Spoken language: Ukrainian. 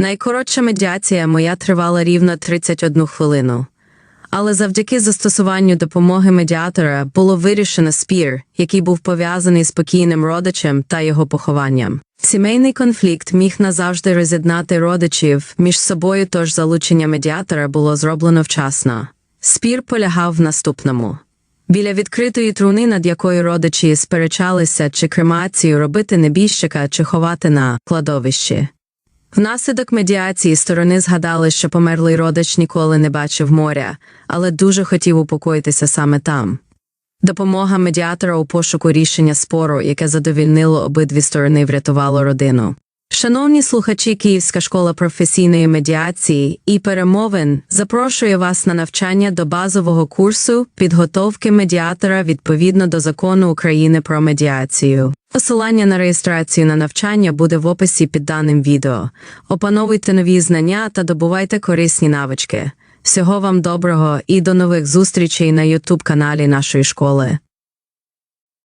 Найкоротша медіація моя тривала рівно 31 хвилину. Але завдяки застосуванню допомоги медіатора було вирішено спір, який був пов'язаний з покійним родичем та його похованням. Сімейний конфлікт міг назавжди роз'єднати родичів між собою, тож залучення медіатора було зроблено вчасно. Спір полягав в наступному. Біля відкритої труни, над якою родичі сперечалися, чи кремацію робити небіжчика, чи ховати на кладовищі. Внаслідок медіації сторони згадали, що померлий родич ніколи не бачив моря, але дуже хотів упокоїтися саме там. Допомога медіатора у пошуку рішення спору, яке задовільнило обидві сторони, врятувало родину. Шановні слухачі Київська школа професійної медіації і перемовин запрошує вас на навчання до базового курсу підготовки медіатора відповідно до закону України про медіацію. Посилання на реєстрацію на навчання буде в описі під даним відео. Опановуйте нові знання та добувайте корисні навички. Всього вам доброго і до нових зустрічей на YouTube каналі нашої школи.